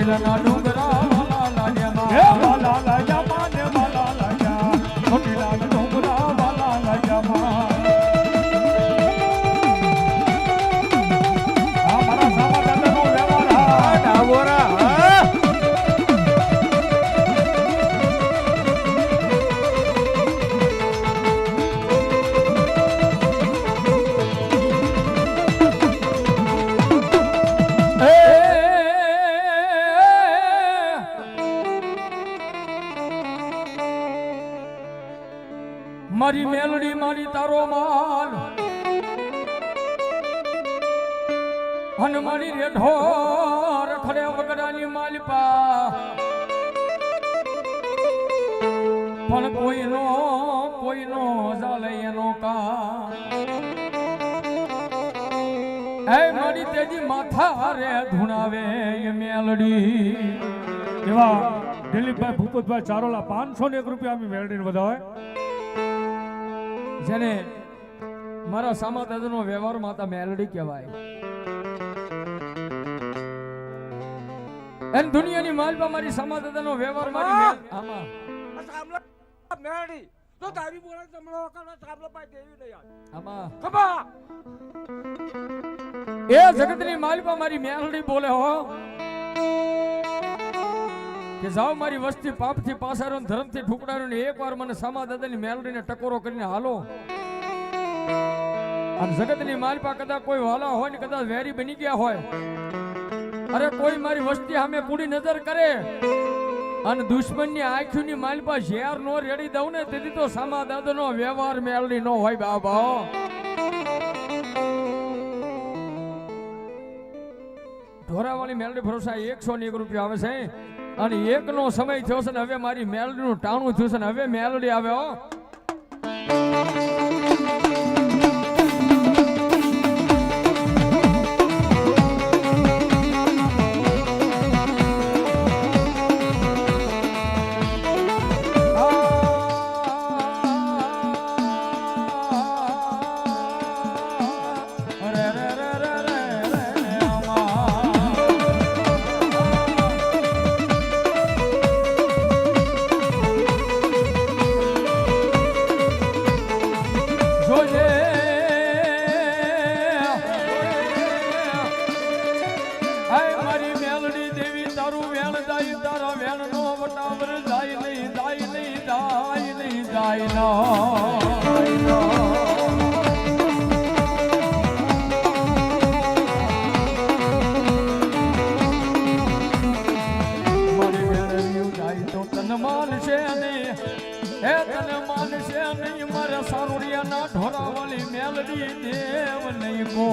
ચોટીલાના ડુંગરા મારી મેલડી, મારી તારો માલ. હનુમાની મારી રેઢો રખડે વગડાની માલપા. પણ કોઈનો કોઈનો જાલે એનો કા હે મારી તેજી માથા રે ધુણાવે એ મેલડી. એવા દિલીપભાઈ ભૂપતભાઈ ચારોલા પાંચસો ને એક રૂપિયા અમે મેળવીને વધાવે. જેને મારા સામા દાદાનો વ્યવહાર માતા મેલડી કહેવાય. એન દુનિયાની માલમાં મારી સામા દાદાનો વ્યવહાર મારી આમાં. મેરડી તો તારી બોલે તમળો કરો સાબલો પાઈ દેવી નહીં આમાં. ખબા એ જગતની માલપા મારી મેલડી બોલે હો. કે જાઓ મારી વસ્તી પાપથી પાસારો ધર્મથી ઠુકડાયો ને એકવાર મને સામા દાદાની મેલડીને ટકોરો કરીને હાલો. અને જગતની માલપા કદાચ કોઈ વાલા હોય ને કદાચ વેરી બની ગયા હોય. અરે કોઈ મારી વસ્તી સામે પૂરી નજર કરે અને દુશ્મનની આંખોની માલપા ઝેર નો રેડી દઉં ને તેથી તો સામા દાદાનો વ્યવહાર મેલડી નો હોય બાબા. ઢોરાવાળી મેલડી ભરોસા એકસો ને એક રૂપિયા આવે છે. અને એકનો સમય થયો છે ને હવે મારી મેલડીનું ટાણું થયું છે ને હવે મેલડી આવે વેણ જાય, તારા વેણ નો વટાવર જાય નહીં જાય નહીં જાય નહીં, જાય નો. સારુડિયાના ઢોરાવાળી મેલડી દેવ નહીં કો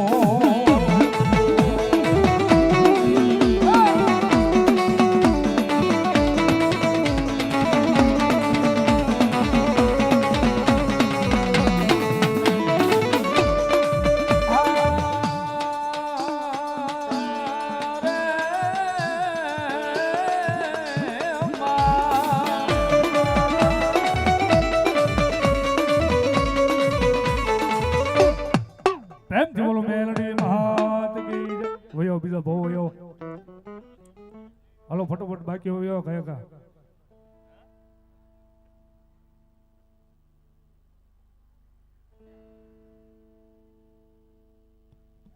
બીજો બહુ વયો હાલો ફટોફટ બાકી વયો કયા કા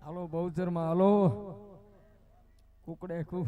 હાલો બહુચરમાં હાલો. કુકડે કુ